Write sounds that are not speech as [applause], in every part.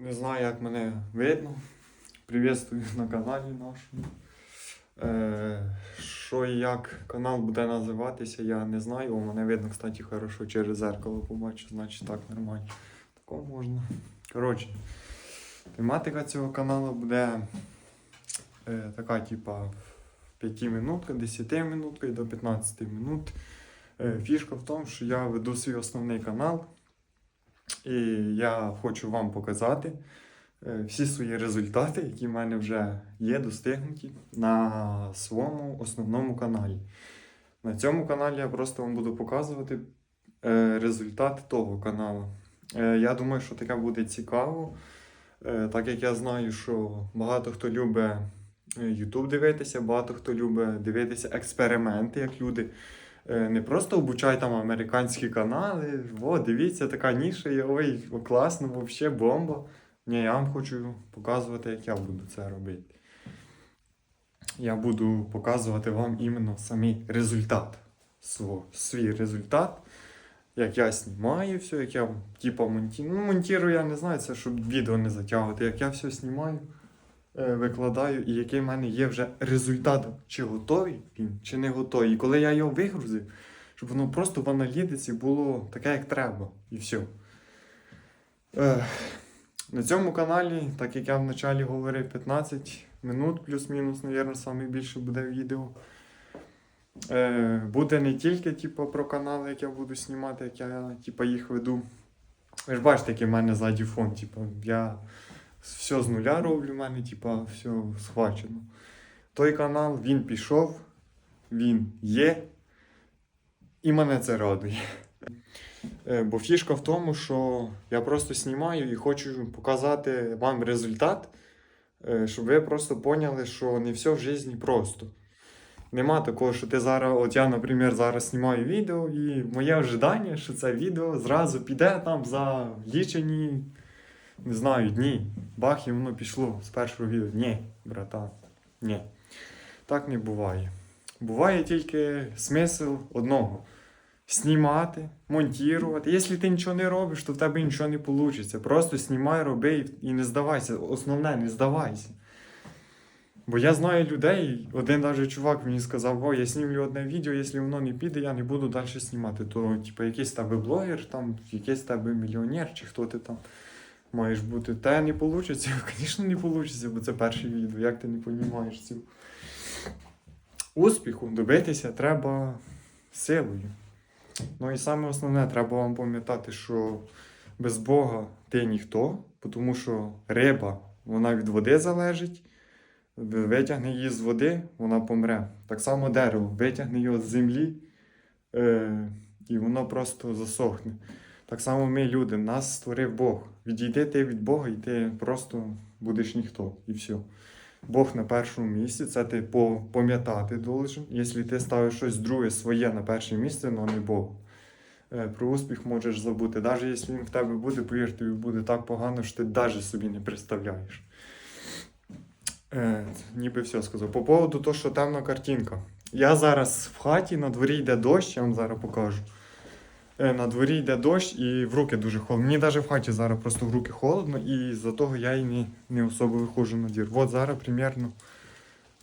Не знаю, як мене видно. Приветствую на каналі нашому. Е, що і як канал буде називатися, я не знаю. У мене видно, кстати, хорошо через зеркало побачу, значить так нормально. Такого можна. Коротше, тематика цього каналу буде е, така, типа, 5 минутка, 10 минутка і до 15 минут. Е, фішка в тому, що я веду свій основний канал. І я хочу вам показати е, всі свої результати, які в мене вже є достигнуті на своєму основному каналі. На цьому каналі я просто вам буду показувати е, результат того каналу. Е, Я думаю, що таке буде цікаво, так як я знаю, що багато хто любить YouTube дивитися, багато хто любить дивитися експерименти, як люди не просто обучай там американські канали. О, дивіться, така ніша є, ой, класно, взагалі бомба. Ні, я вам хочу показувати, як я буду це робити. Я буду показувати вам іменно самий результат. Свій результат. Як я знімаю все, як я типа монтую. Ну, монтірую, я не знаю, це щоб відео не затягувати. Як я все знімаю, е, викладаю, і який в мене є вже результат, чи готовий він, чи не готовий. І коли я його вигрузив, щоб воно просто в аналітиці було таке, як треба, і все. Е, на цьому каналі, так як я вначалі говорив, 15 минут, плюс-мінус, мабуть, саме більше буде відео. Е, буде не тільки типу, про канали, як я буду знімати, як я типу, їх веду. Ви ж бачите, який в мене ззаді фон. Типу, я все з нуля роблю, в мене типа, все схвачено. Той канал він пішов, він є, і мене це радує. Е, Бо фішка в тому, що я просто знімаю і хочу показати вам результат, е, щоб ви просто поняли, що не все в житті просто. Нема такого, що ти зараз, от я, наприклад, зараз знімаю відео, і моє ожидання, що це відео зразу піде там за лічені, не знаю, дні. Бах, і воно пішло з першого відео. Ні, братан, ні. Так не буває. Буває тільки смисл одного. Знімати, монтувати. Якщо ти нічого не робиш, то в тебе нічого не вийде. Просто знімай, роби і не здавайся. Основне, не здавайся. Бо я знаю людей, один навіть чувак мені сказав, о, я знімлю одне відео, якщо воно не піде, я не буду далі знімати. То, типу, якийсь тебе блогер, там, якийсь тебе мільйонер, чи хто ти там маєш бути. Та не вийде, [laughs] звісно, не вийде, бо це перше відео, як ти не розумієш цю. Успіху добитися треба силою. Ну і саме основне, треба вам пам'ятати, що без Бога ти ніхто, тому що риба, вона від води залежить. Витягне її з води, вона помре. Так само дерево, витягне його з землі, е, і воно просто засохне. Так само ми, люди, нас створив Бог. Відійди ти від Бога, і ти просто будеш ніхто, і все. Бог на першому місці, це ти пам'ятати должен. Якщо ти ставиш щось друге своє на перше місце, але не Бог. Е, Про успіх можеш забути. Навіть якщо він в тебе буде, повір, тобі буде так погано, що ти навіть собі не представляєш. Е, ніби все сказав. По поводу того, що темна картинка. Я зараз в хаті, на дворі йде дощ, я вам зараз покажу. Е, на дворі йде дощ і в руки дуже холодно. Мені навіть в хаті зараз просто в руки холодно, і за того я і не, не особо виходжу на двір. От зараз примерно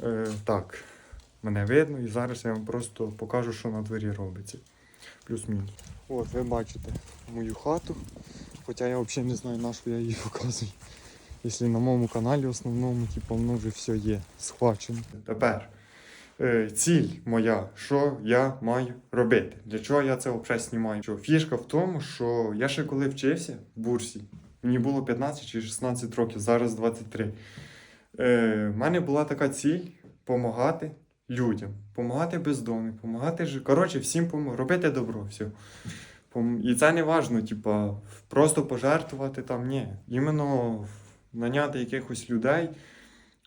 е, так. Мене видно, і зараз я вам просто покажу, що на дворі робиться. Плюс-мінус. От, ви бачите мою хату. Хоча я взагалі не знаю, на що я її показую. Якщо на моєму каналі основному, типу, воно вже все є схвачено. Тепер ціль моя, що я маю робити. Для чого я це взагалі знімаю? Що фішка в тому, що я ще коли вчився в бурсі, мені було 15 чи 16 років, зараз 23. Е, в мене була така ціль допомагати людям, допомагати бездомним, допомагати ж. Коротше, всім пом... робити добро. Все. І це не важно, типа, просто пожертвувати там, ні. Іменно наняти якихось людей.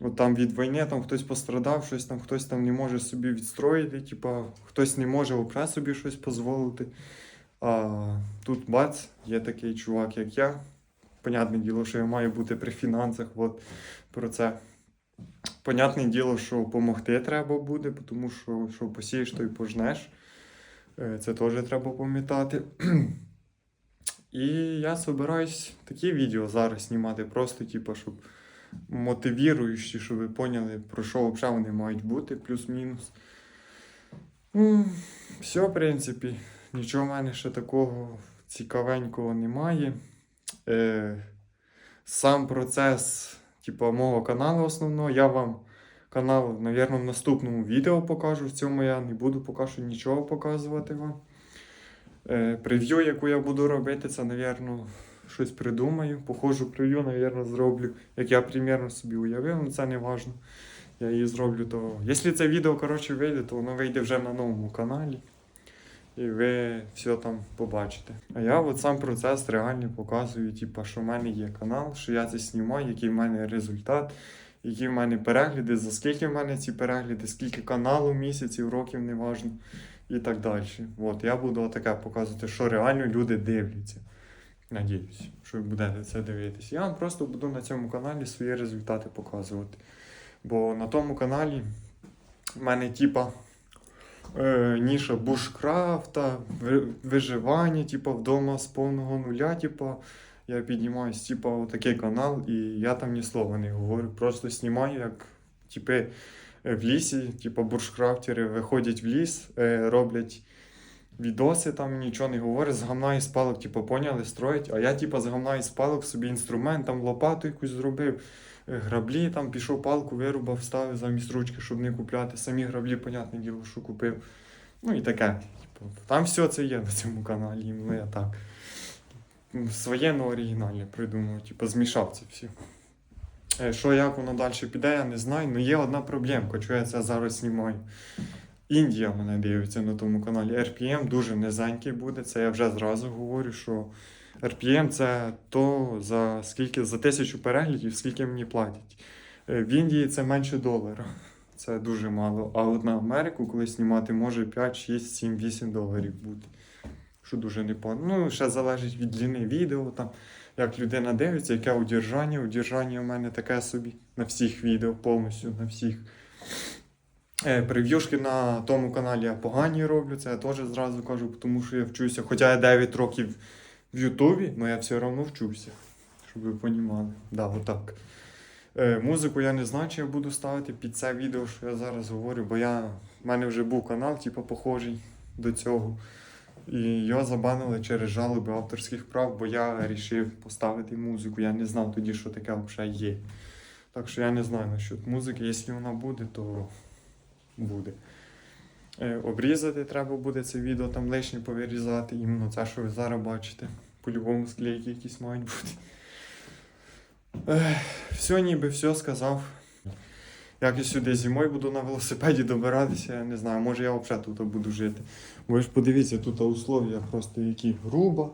От там від війни там хтось пострадав, щось там, хтось там не може собі відстроїти, типа, хтось не може опре собі щось дозволити. А тут бац, є такий чувак, як я. Понятне діло, що я маю бути при фінансах. От про це. Понятне діло, що допомогти треба буде, тому що що посієш, то й пожнеш. Е, Це теж треба пам'ятати. [clears throat] І я собираюсь такі відео зараз знімати, просто, типу, щоб мотивіруючі, щоб ви поняли, про що взагалі вони мають бути, плюс-мінус. Ну, все, в принципі, нічого в мене ще такого цікавенького немає. Е, сам процес, типу, мого каналу основного, я вам канал, мабуть, в наступному відео покажу. В цьому я не буду поки що нічого показувати вам. Е, прев'ю, яку я буду робити, це, мабуть, щось придумаю. Похожу прев'ю, мабуть, зроблю, як я примірно собі уявив, але це не важно. Я її зроблю, то. Якщо це відео коротше вийде, то воно вийде вже на новому каналі. І ви все там побачите. А я от сам процес реально показую, типу, що в мене є канал, що я це знімаю, який в мене результат, які в мене перегляди, за скільки в мене ці перегляди, скільки каналу місяців, років, неважно, і так далі. От, я буду отаке показувати, що реально люди дивляться. Надіюсь, що ви будете це дивитися. Я вам просто буду на цьому каналі свої результати показувати. Бо на тому каналі в мене типа е, ніша бушкрафта, виживання, типа вдома з повного нуля, типа. Я піднімаюсь, типа, такий канал, і я там ні слова не говорю. Просто знімаю, як типи е, в лісі, типа буршкрафтери виходять в ліс, е, роблять відоси, там нічого не говорять, з гамна і з палок, типу, поняли, строять. А я, типа, з гамна і з палок собі інструмент, там лопату якусь зробив, е, граблі, там пішов палку, вирубав, ставив замість ручки, щоб не купляти. Самі граблі, понятне діло, що купив. Ну і таке. Типу, там все це є на цьому каналі, ну я так. Своє, но оригінальне придумав, типу, змішав це все. Е, Що як воно далі піде, я не знаю. Ну є одна проблемка, що я це зараз знімаю. Індія мене дивиться на тому каналі. RPM дуже низенький буде. Це я вже зразу говорю, що RPM це то за скільки за тисячу переглядів, скільки мені платять. Е, В Індії це менше долара. Це дуже мало. А от на Америку, коли знімати, може 5, 6, 7, 8 доларів бути. Що дуже непогано. Ну, ще залежить від длини відео, там, як людина дивиться, яке удержання. Удержання у мене таке собі на всіх відео, повністю на всіх. Е, Прев'юшки на тому каналі я погані роблю, це я теж зразу кажу, тому що я вчуся. Хоча я 9 років в Ютубі, але я все одно вчуся, щоб ви розуміли. Да, отак. Е, музику я не знаю, чи я буду ставити під це відео, що я зараз говорю, бо я, в мене вже був канал, типу, похожий до цього. І його забанили через жалоби авторських прав, бо я вирішив поставити музику. Я не знав тоді, що таке взагалі є. Так що я не знаю насчет музики. Якщо вона буде, то буде. Е, обрізати треба буде це відео, там лишнє повирізати. Іменно це, що ви зараз бачите. По-любому склейки якісь мають бути. Все, ніби все сказав. Як я сюди зимою буду на велосипеді добиратися, я не знаю, може я взагалі тут буду жити. Бо ж подивіться, тут условия просто які грубо.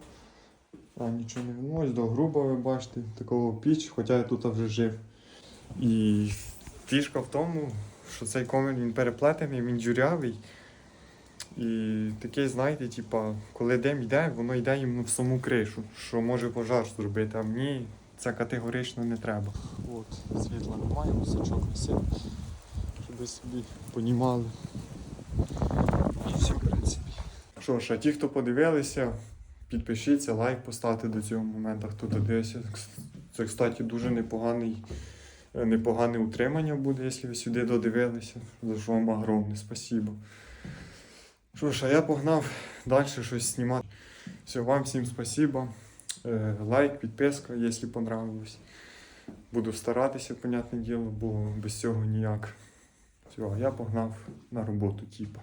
А нічого не віднось, до грубо ви бачите, такого піч, хоча я тут вже жив. І фішка в тому, що цей комір він переплетений, він джурявий. І такий, знаєте, типа, коли дим йде, воно йде йому в саму кришу, що може пожар зробити, а мені це категорично не треба. От, світла немає, мусачок висить, щоб ви собі понімали. І все, в принципі. Що ж, а ті, хто подивилися, підпишіться, лайк поставте до цього моменту, хто додивився. Це, кстати, дуже непоганий, непогане утримання буде, якщо ви сюди додивилися. За що вам огромне спасибо. Що ж, а я погнав далі щось знімати. Все, вам всім спасибо. Е, Лайк, підписка, якщо понравилось. Буду старатися, понятне діло, бо без цього ніяк. Все, я погнав на роботу, типа.